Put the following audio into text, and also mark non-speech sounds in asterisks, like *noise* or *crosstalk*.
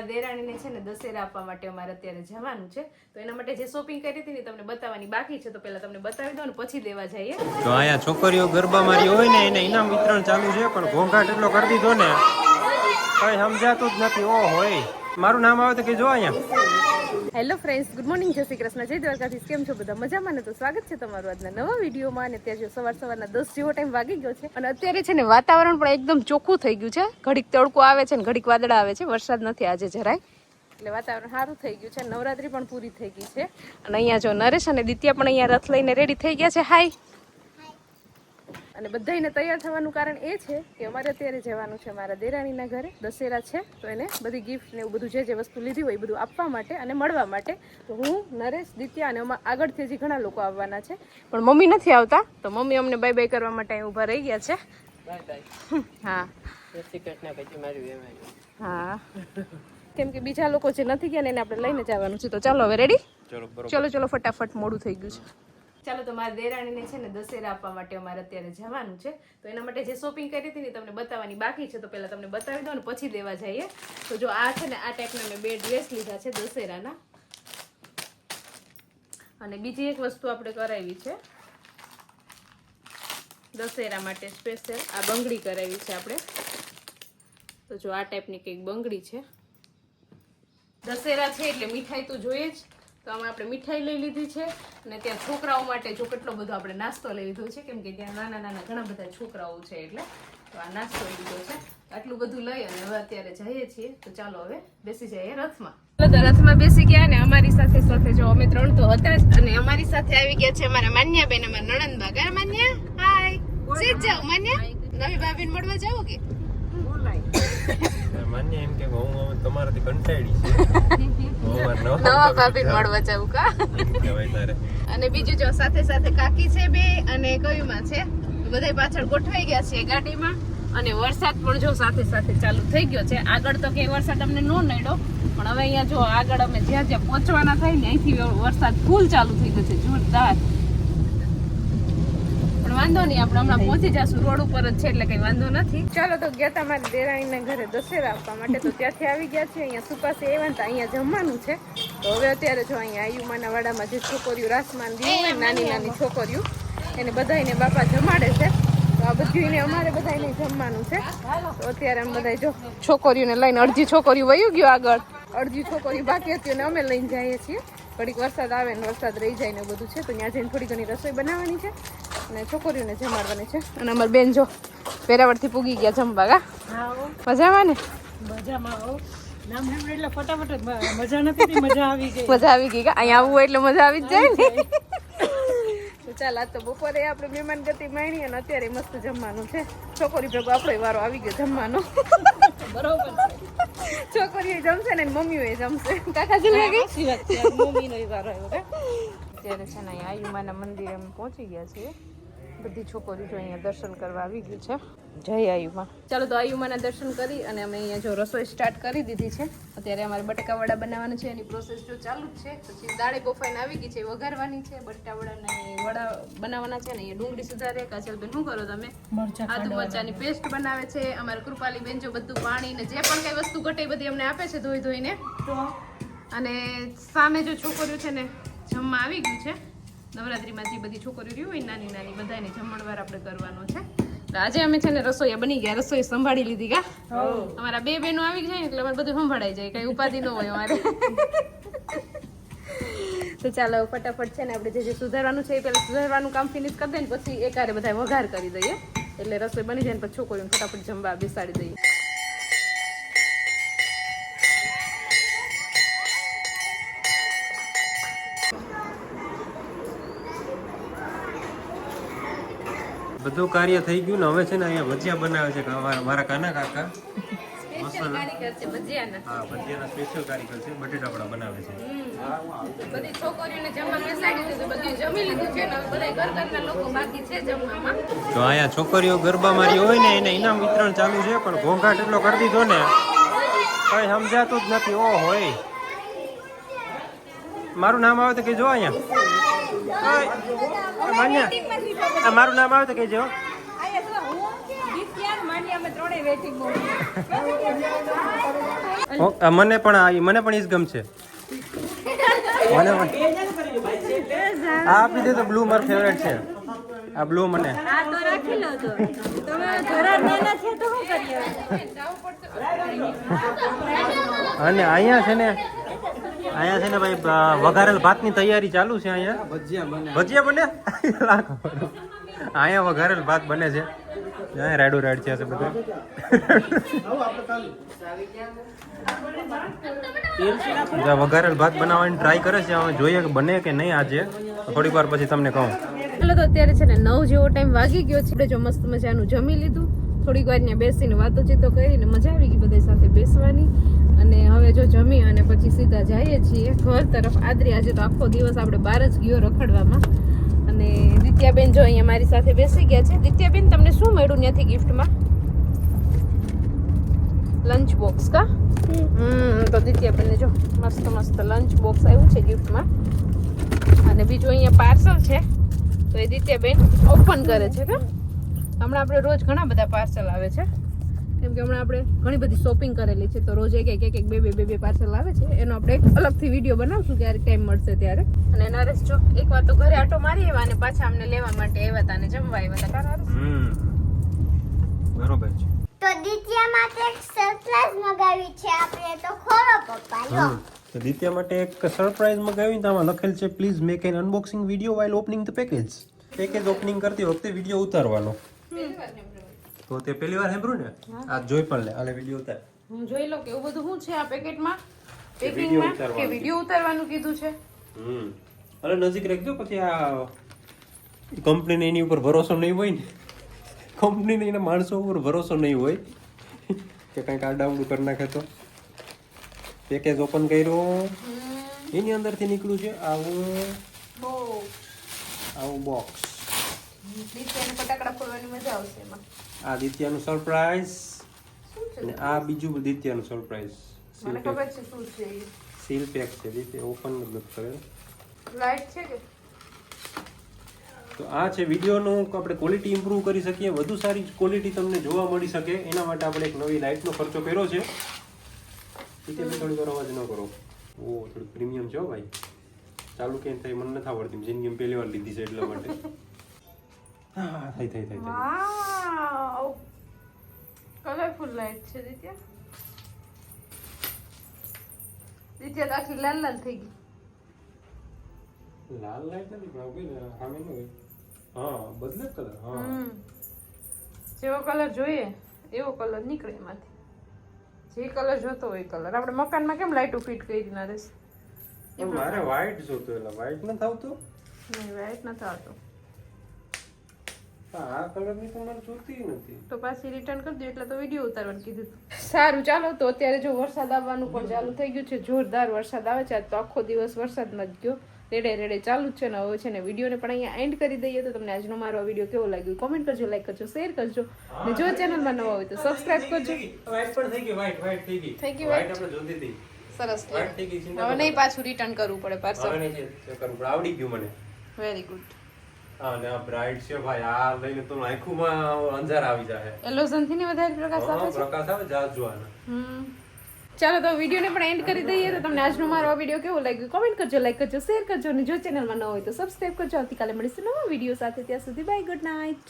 મારા દેરાણીને છે ને દશેરા આપવા માટે અમારે અત્યારે જવાનું છે. તો એના માટે જે શોપિંગ કરી હતી ને તમને બતાવવાની બાકી છે, તો પહેલા તમને બતાવી દો ને પછી દેવા જઈએ. તો અહીંયા છોકરીઓ ગરબા મારી હોય ને, એને ઇનામ વિતરણ ચાલુ છે, પણ ઘોંઘાટ એટલો કરી દીધો ને, કઈ સમજાતું જ નથી. ઓ હોય મારું નામ આવે તો કે જો અહીંયા. હેલો ફ્રેન્ડ્સ ગુડ મોર્નિંગ જય શ્રી કૃષ્ણ, જય દ્વારકાધીશ, કેમ છો બધા? મજામાં ને તો સ્વાગત છે તમારું આજના નવા વિડીયોમાં અને અત્યારે જો સવાર સવારના દસ જેવો ટાઈમ વાગી ગયો છે અને અત્યારે છે ને વાતાવરણ પણ એકદમ ચોખ્ખું થઈ ગયું છે. ઘડીક તડકો આવે છે ને ઘડીક વાદળા આવે છે. વરસાદ નથી આજે જરાય. એટલે વાતાવરણ સારું થઈ ગયું છે. નવરાત્રી પણ પૂરી થઈ ગઈ છે. અને અહીંયા જો નરેશ અને દિત્યા પણ અહીંયા રથ લઈને રેડી થઈ ગયા છે. હાય અને બધાને તૈયાર થવાનું કારણ એ છે કે અમારે અત્યારે જવાનું છે મારા દેરાણીના ઘરે. દશેરા છે તો એને બધી ગિફ્ટ ને એવું બધું જે જે વસ્તુ લીધી હોય એ બધું આપવા માટે અને મળવા માટે. તો હું નરેશ દિત્યા અને એમાં આગળથી હજી ઘણા લોકો આવવાના છે. પણ મમ્મી નથી આવતા તો મમ્મી અમને બાય બાય કરવા માટે અહીં ઊભા રહી ગયા છે. હા. હા. કેમ કે બીજા લોકો જે નથી ગયા ને એને આપણે લઈને જવાનું છે. તો ચાલો હવે રેડી ચલો બરોબર. ચલો ચલો ફટાફટ મોડું થઈ ગયું છે. ચાલો તો મારા દેરાણીને છે ને દશેરા આપવા માટે અમારે અત્યારે જવાનું છે. તો એના માટે જે શોપિંગ કરી હતી ને તમને બતાવવાની બાકી છે. તો પહેલાં તમને બતાવી દો ને પછી દેવા જઈએ. તો જો આ છે ને, આ ટાઈપના મેં બે ડ્રેસ લીધા છે દશેરાના. અને બીજી એક વસ્તુ આપણે કરાવી છે. દશેરા માટે સ્પેશિયલ આ બંગડી કરાવી છે આપણે. તો જો આ ટાઈપની કંઈક બંગડી છે. દશેરા છે એટલે મીઠાઈ તો જોઈએ જ. તો આમાં આપણે મીઠાઈ લઈ લીધી છે અને ત્યાં છોકરાઓ માટે જો કેટલો બધો આપણે નાસ્તો લઈ લીધો છે કેમ કે ત્યાં નાના નાના ઘણા બધા છોકરાઓ છે એટલે તો આ નાસ્તો લઈ લીધો છે. આટલું બધું લઈ અને હવે અત્યારે જઈએ છીએ. તો ચાલો હવે બેસી જઈએ રથમાં. રથમાં બેસી ગયા ને અમારી સાથે સાથે જો અમે ત્રણ તો હતા જ અને અમારી સાથે આવી ગયા છે અમારા માન્યાબેન અમારા નણંદ ગયા માન્યા? હાય સીધ જાઓ. માન્યા? નવી ભાભીને મળવા જાઓ કે? માન્ય એમ કે હું તમારાથી કંટાળી છે નવા નવા મળવા જાવ કા? *laughs* અને બીજું જો સાથે સાથે કાકી છે બે અને કયુંમાં છે. બધા પાછળ ગોઠવાઈ ગયા છે ગાડીમાં. અને વરસાદ પણ જો સાથે સાથે ચાલુ થઈ ગયો છે. આગળ તો કે વરસાદ અમને નો નડ્યો. પણ હવે અહીંયા જો આગળ અમે જ્યાં જ્યાં પહોંચવાના થાય ને અહીંથી વરસાદ ફૂલ ચાલુ થઈ ગયો છે. જોરદાર. પણ વાંધો નહીં આપણે હમણાં પહોંચી જશું. રોડ ઉપર જ છે એટલે કઈ વાંધો નથી. ચાલો તો ગયા તા મારી દેરાણીના ઘરે દશેરા આપવા માટે. તો ત્યાંથી આવી ગયા છે અહીંયા સુપાસે એવા તો અહીંયા જમવાનું છે. તો હવે અત્યારે જો અહીંયા આયુમાના વાડામાં જે છોકરીઓ રાસમાન દી હોય નાની નાની છોકરીઓ એને બધાને બાપા જમાડે છે. તો આ બધીને અમારે બધાયને જમવાનું છે. તો અત્યારે અમે બધા જો છોકરીઓને લઈને અડધી છોકરીઓ વયું ગયું આગળ. અડધી છોકરીઓ બાકી હતી અને અમે લઈને જઈએ છીએ. થોડીક વરસાદ આવે ને વરસાદ રહી જાય ને બધું છે. તો ત્યાં જઈને થોડી ઘણી રસોઈ બનાવવાની છે. અને છોકરીઓને જમાડવાની છે. અને અમારી બેન જો વેરાવળથી પૂગી ગયા જમવા ગા મજામાં ને? મજા આવી ગઈ. મજા આવી ગઈ કા? અહીંયા આવવું એટલે મજા આવી જ જાય ને. ચાલ આ તો બપોરે આપણે મહેમાન ગતિ માણી અને અત્યારે મસ્ત જમવાનું છે. છોકરી ભેગો આપણો વારો આવી ગયો જમવાનો. બરોબર. છોકરીઓ જમશે ને મમ્મીઓ જમશે. કાકાજી લાગી મમ્મીનો વારો આવ્યો હે. અત્યારે છે ને અહીંયા આયુમાના મંદિરે અમે પહોંચી ગયા છીએ. બધી છોકરીઓ જો અહીંયા દર્શન કરવા આવી ગયું છે. જય આયુમા. ચાલો તો આયુમાના દર્શન કરી અને અમે અહીંયા જો રસોઈ સ્ટાર્ટ કરી દીધી છે. અત્યારે અમારે બટેકા વડા બનાવવાના છે એની પ્રોસેસ જો ચાલુ જ છે. પછી દાળે બફાઈને આવી ગઈ છે વઘારવાની છે. બટેટા વડાને વડા બનાવવાના છે ને અહીંયા ડુંગળી સુધારે કાજલબેન શું કરો તમે? આદુ મરચાની પેસ્ટ બનાવે છે. અમારે કૃપાલી બેન જો બધું પાણી ને જે પણ કઈ વસ્તુ ઘટે એ બધી અમને આપે છે ધોઈ ધોઈને. અને સામે જો છોકરીઓ છે ને જમવા આવી ગયું છે. નવરાત્રીમાં જે બધી છોકરીઓ રહી હોય નાની નાની બધાને જમણવાર આપણે કરવાનો છે. તો આજે અમે છે ને રસોઈ બની ગયા રસોઈ સંભાળી લીધી કા? અમારા બે બહેનો આવી જાય એટલે અમારે બધું સંભાળાઈ જાય કઈ ઉપાધિ ન હોય અમારે. તો ચાલો ફટાફટ છે ને આપણે જે જે સુધારવાનું છે એ પહેલાં સુધારવાનું કામ ફિનિશ કરી દઈએ ને પછી એકારે બધા વઘાર કરી દઈએ. એટલે રસોઈ બની જાય ને પછી છોકરીઓને ફટાફટ જમવા બેસાડી દઈએ. બધું કાર્ય થઈ ગયું ને હવે છે ને અહીંયા ભજીયા બનાવે છે મારા કાના કાકા. સ્પેશિયલ કારીગર છે ભજીયાના. હા ભજીયાના સ્પેશિયલ કારીગર છે બટેટા વડા બનાવે છે. બધી છોકરીઓને જમવા બેસાડી દીધું બધું જમી લીધું છે ને બધા ઘર ઘરના લોકો બાકી છે જમવામાં. તો અહીંયા છોકરીઓ ગરબા મારી હોય ને એને ઇનામ વિતરણ ચાલુ છે પણ ઘોંઘાટ એટલો કરી દીધો ને કઈ સમજાતું જ નથી. ઓ હોય મારું નામ આવે તો કે જો અહીંયા. માન્યા મારું નામ આવે તો કહેજો મને પણ આ મને પણ ઈ જ ગમશે. મને આ આપી દે તો બ્લુ મારું ફેવરેટ છે. આ બ્લુ મને. આ તો રાખી લો તો. તમે ઘરા નાના છે તો શું કરીએ? અને અહીંયા છે ને અહીંયા છે ને ભાઈ વઘારેલ ભાતની તૈયારી ચાલુ છે અહીંયા. ભજીયા બને. અહીંયા વઘારેલ ભાત બને છે. અહીંયા રાડો રાડ છે બધા. વઘારેલ ભાત બનાવવાની ટ્રાય કરે છે. હવે જોઈએ કે બને કે નહીં આજે. થોડીક વાર પછી તમને કહું. એટલે તો અત્યારે છે ને નવ જેવો ટાઈમ વાગી ગયો છે. આપણે જો મસ્ત મજાનું જમી લીધું. થોડીક વાર ત્યાં બેસીને વાતોચીતો કરીને મજા આવી ગઈ બધા સાથે બેસવાની. અને હવે જો જમી અને પછી સીધા જઈએ છીએ ઘર તરફ. આદરી આજે તો આખો દિવસ આપણે બહાર જ ગયો રખડવામાં. અને દિત્યાબેન જો અહીંયા મારી સાથે બેસી ગયા છે. દિત્યાબેન, તમને શું મળ્યું ત્યાંથી ગિફ્ટમાં? લંચ બોક્સ કા? હમ, તો દિત્યાબેનને જો મસ્ત મસ્ત લંચ બોક્સ આવ્યું છે ગિફ્ટમાં. અને બીજું અહીંયા પાર્સલ છે. તો એ દિત્યાબેન ઓપન કરે છે કે? હમણાં આપણે રોજ ઘણા બધા પાર્સલ આવે છે. કેમ કે હમણાં આપણે ઘણી બધી શોપિંગ કરેલી છે તો રોજ એક એક એક એક બે બે બે બે પાર્સલ આવે છે. એનો આપણે એક અલગથી વીડિયો બનાવશું ક્યારે ટાઈમ મળશે ત્યારે. અને નરેશ જો એક વાર તો ઘરે આટો મારી આવ્યા અને પાછા અમને લેવા માટે આવ્યા હતા અને જમવા આવ્યા હતા કા નરેશ? બરોબર છે. તો દિત્યા માટે એક સરપ્રાઈઝ મગાવી છે આપણે. તો ખોરો પપ્પા લો. તો દિત્યા માટે એક સરપ્રાઈઝ મગાવી તો આમાં લખેલ છે please make an unboxing video while opening the package package opening કરતી વખતે વીડિયો ઉતારવાનો. તો તે પહેલી વાર સાંભળ્યું ને? આ જોઈ પણ લે આલે વીડિયો ઉતાર. હું જોઈ લઉં કે એવું બધું શું છે આ પેકેટમાં? પેકિંગમાં કે. વીડિયો ઉતારવાનું કીધું છે? હમ. અરે નજીક રાખજો પછી આ કંપનીને એની ઉપર ભરોસો નહીં હોય ને. કંપનીને એના માણસો ઉપર ભરોસો નહીં હોય. કે કંઈક આડાવડું કરી નાખે તો. પેકેજ ઓપન કર્યું. એની અંદરથી નીકળ્યું છે આવું બહુ. આવું બોક્સ દિત્યાને ફટાકડા ફોડવાની મજા આવશે એમાં. આ દિત્યાનું સરપ્રાઈઝ અને આ બીજું દિત્યાનું સરપ્રાઈઝ મને ખબર છે શું છે સીલ પેક છે. દિત્ય ઓપન જ કરે લાઈટ છે કે? તો આ છે વિડીયોનું આપણે ક્વોલિટી ઇમ્પ્રૂવ કરી શકીએ વધુ સારી ક્વોલિટી તમને જોવા મળી શકે. એના માટે આપણે એક નવી લાઇટનો ખર્ચો કર્યો છે. છે થોડી વાર અવાજ ન કરો. ઓ થોડું પ્રીમિયમ છે ભાઈ. ચાલુ કેમ થાય મને નથી આવડતી. જિંદગીમાં પહેલી વાર લીધી છે એટલા માટે. *laughs* હા થઈ થઈ થઈ વાવ! કલરફુલ લાઈટ છે દિત્યા. દિત્યા તો આખી લાલ લાલ થઈ ગઈ. લાલ લાઈટ નથી પણ આવું સામે ન હોય. હા બદલે કલર હા. જેવો કલર જોઈએ એવો કલર નીકળે એમાંથી. જે કલર જોતો હોય કલર આપણે મકાનમાં કેમ લાઈટો ફિટ કરી ના પણ મારે વ્હાઈટ જોતો એટલે વ્હાઈટ નથી આવતું? નહીં વાઈટ નથી આવતો. પણ આ કલરની તો મને જોતી નથી. તો પાછી રિટર્ન કરી દો એટલે તો વીડિયો ઉતારવાનું કીધું સારું ચાલો તો અત્યારે જો વરસાદ આવવાનું પણ ચાલુ થઈ ગયું છે જોરદાર વરસાદ આવે છે આજ તો આખો દિવસ વરસાદમાં જ ગયો. રેડે રેડે ચાલુ જ છે ને હવે છે ને વિડીયોને પણ અહીંયા એન્ડ કરી દઈએ તો તમને આજનો મારો વીડિયો કેવો લાગ્યો? કોમેન્ટ કરજો લાઈક કરજો શેર કરજો. ને જો ચેનલમાં નવા હોય તો સબસ્ક્રાઇબ કરજો. વ્હાઈટ પણ થઈ ગઈ વ્હાઈટ વ્હાઈટ થઈ ગઈ. થઈ ગઈ વ્હાઈટ આપણે જોતી હતી. સરસ હવે નહીં પાછું રિટર્ન કરવું પડે હવે પાર્સલ નહીં છે તે કરવું પડે. આવડી ગયું મને. વેરી ગુડ હા ને આ બ્રાઇટ છે ભાઈ આ લઈને તો આંખોમાં અંધાર આવી જાય એલોઝનથી ને વધારે પ્રકાશ આવે છે? પ્રકાશ આવે જાત જોવાના. હમ. ચાલો તો વિડીયોને પણ એન્ડ કરી દઈએ તો તમને આજનો મારો વીડિયો કેવો લાગ્યો? કોમેન્ટ કરજો લાઈક કરજો શેર કરજો અને જો ચેનલમાં ન હોય તો સબસ્ક્રાઇબ કરજો. આવતીકાલે મળીશું નવા વીડિયો સાથે. ત્યાં સુધી બાય ગુડ નાઇટ